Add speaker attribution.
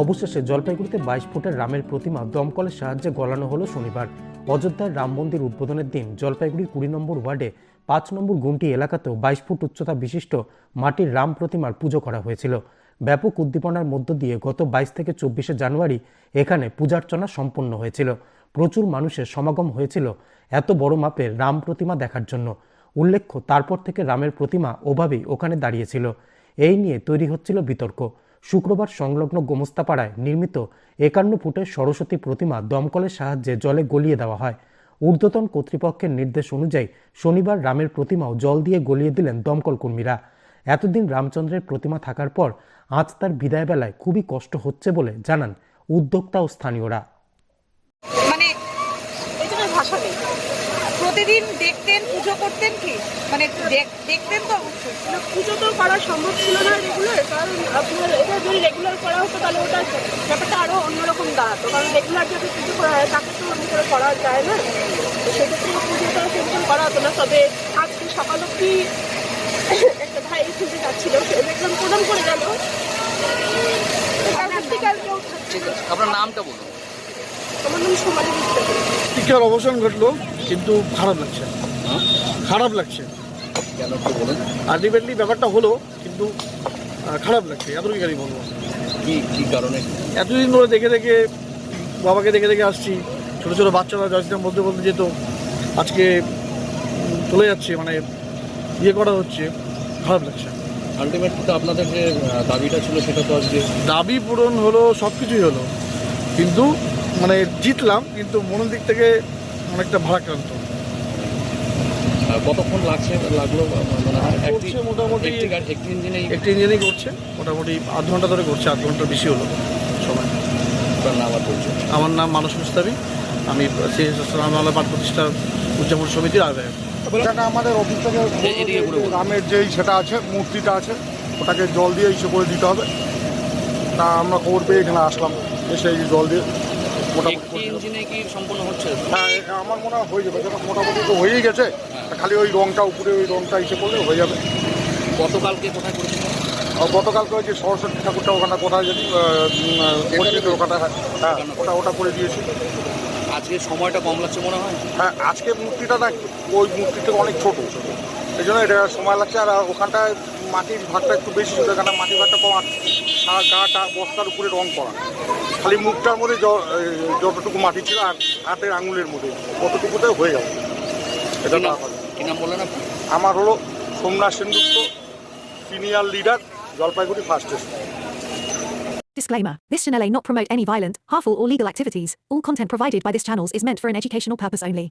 Speaker 1: অবশেষে জলপাইগুড়িতে বাইশ ফুটের রামের প্রতিমা দমকলের সাহায্যে গলানো হলো শনিবার। অযোধ্যার রাম মন্দির উদ্বোধনের দিন জলপাইগুড়ির কুড়ি নম্বর ওয়ার্ডে পাঁচ নম্বর গুমটি এলাকাতেও বাইশ ফুট উচ্চতা বিশিষ্ট মাটির রাম প্রতিমার পুজো করা হয়েছিল। ব্যাপক উদ্দীপনার মধ্য দিয়ে গত বাইশ থেকে চব্বিশে জানুয়ারি এখানে পূজার্চনা সম্পন্ন হয়েছিল। প্রচুর মানুষের সমাগম হয়েছিল এত বড় মাপের রাম প্রতিমা দেখার জন্য। উল্লেখ্য, তারপর থেকে রামের প্রতিমা ওভাবেই ওখানে দাঁড়িয়েছিল। এই নিয়ে তৈরি হচ্ছিল বিতর্ক। শুক্রবার সংলগ্ন গোমস্তাপাড়ায় নির্মিত একান্ন ফুটের সরস্বতী প্রতিমা দমকলের সাহায্যে জলে গলিয়ে দেওয়া হয়। ঊর্ধ্বতন কর্তৃপক্ষের নির্দেশ অনুযায়ী শনিবার রামের প্রতিমাও জল দিয়ে গলিয়ে দিলেন দমকল কর্মীরা। এতদিন রামচন্দ্রের প্রতিমা থাকার পর আজ তার বিদায় বেলায় খুবই কষ্ট হচ্ছে বলে জানান উদ্যোক্তা ও স্থানীয়রা।
Speaker 2: মানে ভাষা নেই। প্রতিদিন দেখতেন পুজো করতেন কি? মানে দেখতেন তো অবশ্যই।
Speaker 3: পুজো তো করা সম্ভব ছিল না রেগুলার কারণ রেগুলার করা হতো তাহলে ওটা ব্যাপারটা আরও অন্যরকম দাঁড়াতো। কারণ রেগুলার যদি পুজো করা হয় তাকে তো অন্য করে করা যায় না। তো সেক্ষেত্রে পুজোটা সেরকম করা হতো না। তবে আজকে সকাল অব্দি একটা ভাই খুঁজে যাচ্ছিল সে দেখলাম প্রণাম করে গেল।
Speaker 4: আপনার নামটা বলুন।
Speaker 3: আমার নাম সোমালি
Speaker 5: টিকার অবসান ঘটলো কিন্তু খারাপ লাগছে? খারাপ লাগছে। আলটিমেটলি ব্যাপারটা হলো কিন্তু খারাপ লাগছে। এতটুকু গাড়ি বলব
Speaker 4: কি কি কারণে?
Speaker 5: এতদিন ধরে দেখে দেখে বাবাকে দেখে দেখে আসছি। ছোটো ছোটো বাচ্চারা জয়শ্রীরাম বলতে বলতে যেত। আজকে চলে যাচ্ছে মানে ইয়ে করা হচ্ছে। খারাপ লাগছে।
Speaker 4: আলটিমেটলি তো আপনাদের যে দাবিটা ছিল সেটা তো আজকে।
Speaker 5: দাবি পূরণ হলো সব কিছুই হলো। কিন্তু মানে জিতলাম কিন্তু মনের দিক থেকে অনেকটা ভারাক্রান্ত।
Speaker 4: কতক্ষণ লাগছে লাগল? মানে
Speaker 5: মোটামুটি
Speaker 4: একটি গাড়ি- একটি ইঞ্জিনেই
Speaker 5: করছে। মোটামুটি আধ ঘণ্টা ধরে করছে আধ ঘণ্টার বেশি হলো সময়। আমার নাম মানস মুস্তাবি আমি শ্রীরামলা পাঠ প্রতিষ্ঠা উদযাপন সমিতির আহ্বায়ক।
Speaker 6: এখানে আমাদের অফিস থেকে
Speaker 4: এই- এদিকে ঘুরে বলুন।
Speaker 6: রামের যেই সেটা আছে মূর্তিটা আছে ওটাকে জল দিয়ে ইস্যু করে দিতে হবে। তা আমরা খবর পেয়ে এখানে আসলাম এসে জল দিয়ে মোটামুটি
Speaker 4: ইঞ্জিনে কি সম্পূর্ণ হচ্ছে?
Speaker 6: হ্যাঁ আমার মনে হয় হয়ে যাবে। যেমন মোটামুটি তো হয়েই গেছে খালি ওই রংটা উপরে ওই রংটা ইসে করলে হয়ে যাবে।
Speaker 4: গতকালকে কোথায় করেছিলেন
Speaker 6: আর গতকালকে ওই যে সরস্বতী ঠাকুরটা ওখানে কোথায় আহ, ওখানে হ্যাঁ হ্যাঁ ওটা ওটা করে দিয়েছি
Speaker 4: আজকে সময়টা কম লাগছে মনে হয়?
Speaker 6: হ্যাঁ আজকে মূর্তিটা না ওই মূর্তি থেকে অনেক ছোট। এই জন্য এটা সময় লাগছে আর ওখানটায় মাটির ভাগটা একটু বেশি ছিল এখানে মাটির ভাগটা কম আর সারা গাটা বস্তার উপরে রং করা খালি মুখটার মধ্যে যতটুকু মাটি ছিল আর হাতের আঙুলের মধ্যে কতটুকুতে হয়ে যাবে এটা
Speaker 4: কি
Speaker 6: না
Speaker 4: নাম- নাম বললেন আপনি
Speaker 6: আমার হলো Somnath Sengupta senior leader Jalpaiguri first
Speaker 7: Disclaimer This channel may not promote any violent, harmful, or legal activities. All content provided by this channel is meant for an educational purpose only.